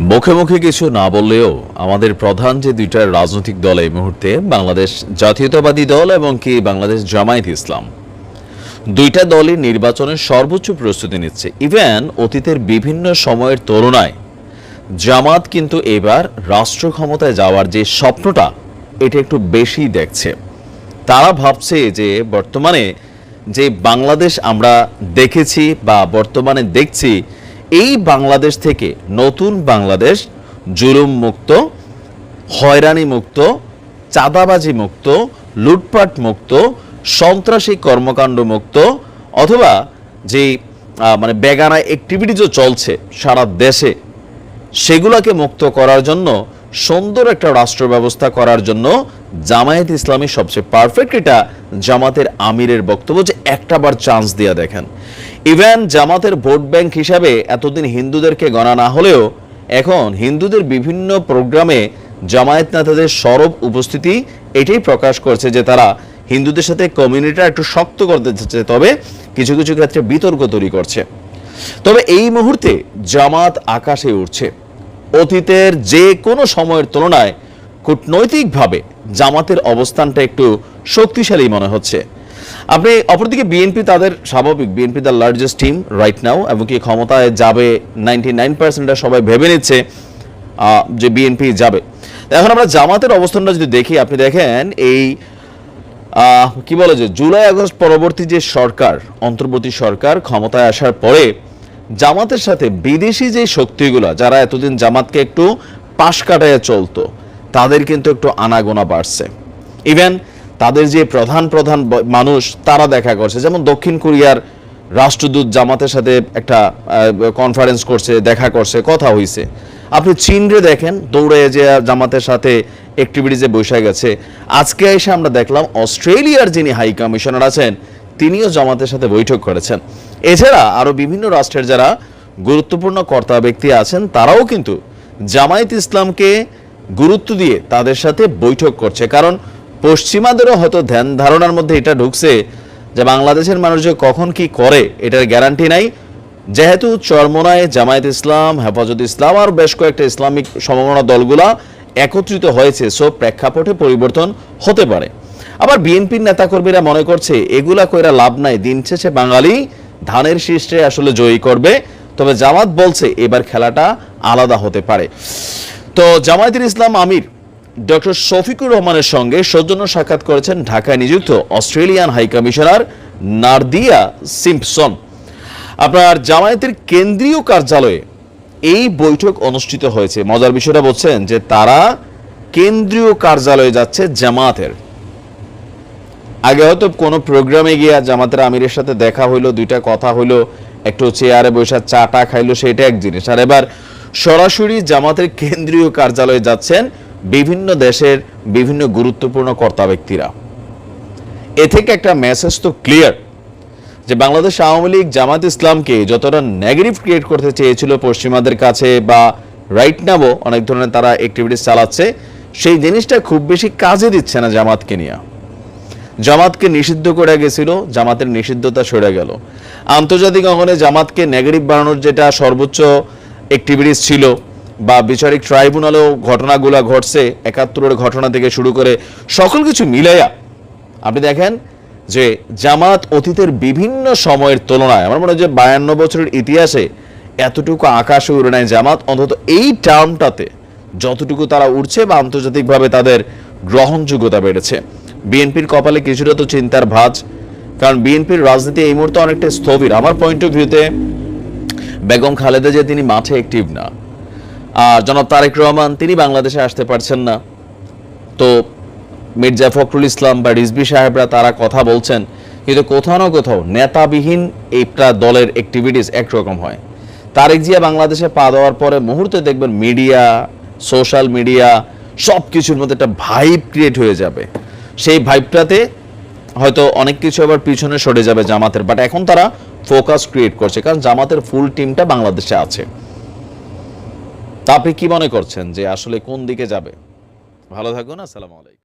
মুখে মুখে কিছু না বললেও আমাদের প্রধান যে দুইটা রাজনৈতিক দল এই মুহূর্তে, বাংলাদেশ জাতীয়তাবাদী দল এবং কি বাংলাদেশ জামায়াত ইসলাম। দুইটা দলই নির্বাচনের সর্বোচ্চ প্রস্তুতি নিচ্ছে। ইভেন অতীতের বিভিন্ন সময়ের তুলনায় জামাত কিন্তু এবার রাষ্ট্র ক্ষমতায় যাওয়ার যে স্বপ্নটা, এটা একটু বেশি দেখছে। তারা ভাবছে যে বর্তমানে যে বাংলাদেশ আমরা দেখেছি বা বর্তমানে দেখছি এই বাংলাদেশ থেকে নতুন বাংলাদেশ জুলুম মুক্ত হয়রানি মুক্ত চাঁদাবাজি মুক্ত লুটপাট মুক্ত সন্ত্রাসী কর্মকাণ্ড মুক্ত অথবা যে মানে বেগানা অ্যাক্টিভিটিজও চলছে সারা দেশে, সেগুলোকে মুক্ত করার জন্য, সুন্দর একটা রাষ্ট্র ব্যবস্থা করার জন্য জামায়াত ইসলামী সবচেয়ে পারফেক্ট এটা জামাতের আমিরের বক্তব্য যে একটাবার চান্স দিয়ে দেখেন। ইভেন জামাতের ভোট ব্যাংক হিসাবে এতদিন হিন্দুদেরকে গণা না হলেও এখন হিন্দুদের বিভিন্ন প্রোগ্রামে জামায়াত নেতাদের সরব উপস্থিতি এটাই প্রকাশ করছে যে তারা হিন্দুদের সাথে কমিউনিটিটা একটু শক্ত করতে চাচ্ছে, তবে কিছু কিছু ক্ষেত্রে বিতর্ক তৈরি করছে। তবে এই মুহূর্তে জামাত আকাশে উঠছে অতীতের যে কোনো সময়ের তুলনায় কূটনৈতিকভাবে জামাতের অবস্থানটা একটু শক্তিশালী মনে হচ্ছে। আপনি অপরদিকে বিএনপি তাদের স্বাভাবিক, BNP the largest team right now এবং কি ক্ষমতায় যাবে নাইনটি নাইন পার্সেন্টটা সবাই ভেবে নিচ্ছে যে বিএনপি যাবে। এখন আমরা জামাতের অবস্থানটা যদি দেখি, আপনি দেখেন এই কি বলে যে জুলাই, আগস্ট পরবর্তী যে সরকার, অন্তর্বর্তী সরকার ক্ষমতায় আসার পরে জামাতের সাথে বিদেশি যে শক্তিগুলো, যারা এতদিন জামাতকে একটু পাশ কাটাইয়া চলতো তাদের কিন্তু একটু আনাগোনা বাড়ছে। ইভেন তাদের যে প্রধান প্রধান মানুষ, তারা দেখা করছে। যেমন দক্ষিণ কোরিয়ার রাষ্ট্রদূত জামাতের সাথে একটা কনফারেন্স করছে, দেখা করছে, কথা হইছে। আপনি চীনরে দেখেন, দৌড়ে যে জামাতের সাথে অ্যাক্টিভিটিসে বসে গেছে। আজকে এসে আমরা দেখলাম অস্ট্রেলিয়ার যিনি হাই কমিশনার আছেন, তিনিও জামাতের সাথে বৈঠক করেছেন। এছাড়া আরও বিভিন্ন রাষ্ট্রের যারা গুরুত্বপূর্ণ কর্তা ব্যক্তি আছেন, তারাও কিন্তু জামায়াত ইসলামকে গুরুত্ব দিয়ে তাদের সাথে বৈঠক করছে। কারণ পশ্চিমাদেরও হয়তো ধ্যান ধারণার মধ্যে এটা ঢুকছে যে বাংলাদেশের মানুষ যে কখন কি করে, এটার গ্যারান্টি নাই। যেহেতু চরমোনায় জামায়াত ইসলাম, হেফাজত ইসলাম আর বেশ কয়েকটা ইসলামিক সমমনা দলগুলা একত্রিত হয়েছে, সো প্রেক্ষাপটে পরিবর্তন হতে পারে। আবার বিএনপির নেতাকর্মীরা মনে করছে, এগুলা কইরা লাভ নাই, দিন শেষে বাঙালি ধানের শীর্ষে আসলে জয়ী করবে। তবে জামাত বলছে, এবার খেলাটা আলাদা হতে পারে। তো জামায়াতুল ইসলাম আমির ডক্টর শফিকুর রহমানের সঙ্গে সৌজন্য সাক্ষাৎ করেছেন ঢাকায় নিযুক্ত Australian high commissioner Nardia Simpson. আপনার জামায়াতের কেন্দ্রীয় কার্যালয়ে এই বৈঠক অনুষ্ঠিত হয়েছে। মজার বিষয়টা বলছেন যে তারা কেন্দ্রীয় কার্যালয়ে যাচ্ছে জামাতের আগে হয়তো কোনো প্রোগ্রামে গিয়া জামাতের আমিরের সাথে দেখা হইল, দুইটা কথা হইল, একটু চেয়ারে বসে চা টা খাইলো, সেটা এক জিনিস। আর এবার সরাসরি জামাতের কেন্দ্রীয় কার্যালয়ে যাচ্ছেন বিভিন্ন দেশের বিভিন্ন গুরুত্বপূর্ণ কর্তা ব্যক্তিরা। এ থেকে একটা মেসেজ তো ক্লিয়ার যে বাংলাদেশ আওয়ামী লীগ জামাত ইসলামকে যতটা নেগেটিভ ক্রিয়েট করতে চেয়েছিল পশ্চিমাদের কাছে বা রাইট নামও অনেক ধরনের তারা অ্যাক্টিভিটিস চালাচ্ছে, সেই জিনিসটা খুব বেশি কাজে দিচ্ছে না জামাতকে নিয়ে। জামাতকে নিষিদ্ধ করে গেছিল, জামাতের নিষিদ্ধতা সরে গেল। আন্তর্জাতিক অঙ্গনে জামাতকে নেগেটিভ বানানোর যেটা সর্বোচ্চ অ্যাক্টিভিটিস ছিল বা বিচারিক ট্রাইব্যুনালেও ঘটনাগুলো ঘটছে, একাত্তরের ঘটনা থেকে শুরু করে সকল কিছু মিলাইয়া। আপনি দেখেন যে জামাত অতীতের বিভিন্ন সময়ের তুলনায়, আমার মনে হয় যে বায়ান্ন বছরের ইতিহাসে এতটুকু আকাশে উড়ে নেয় জামাত, অন্তত এই টার্মটাতে যতটুকু তারা উঠছে বা আন্তর্জাতিকভাবে তাদের গ্রহণযোগ্যতা বেড়েছে। বিএনপির কপালে কিছুটা তো চিন্তার ভাঁজ, কারণ বিএনপির রাজনীতি এই মুহূর্তে অনেকটা স্থবির। আমার পয়েন্ট অফ ভিউতে বেগম খালেদা যে তিনি মাঠে অ্যাক্টিভ না। আর জনাব তারেক রহমান, তিনি বাংলাদেশে আসতে পারছেন না। তো মির্জা ফখরুল ইসলাম বা রিজবি সাহেবরা তারা কথা বলছেন, কিন্তু কোথাও না কোথাও নেতাবিহীন একটা দলের অ্যাক্টিভিটিস একরকম হয়। তারেক জিয়া বাংলাদেশে পা দেওয়ার পরে মুহূর্তে দেখবেন মিডিয়া সোশ্যাল মিডিয়া সব কিছুর মধ্যে একটা ভাইব ক্রিয়েট হয়ে যাবে। সেই ভাইবটাতে হয়তো অনেক কিছু আবার পিছনে সরে যাবে জামাতের বাট এখন তারা ফোকাস ক্রিয়েট করছে, কারণ জামাতের ফুল টিমটা বাংলাদেশে আছে। তা আপনি কি মনে করছেন যে আসলে কোন দিকে যাবে? ভালো থাকুন, আসসালামু আলাইকুম।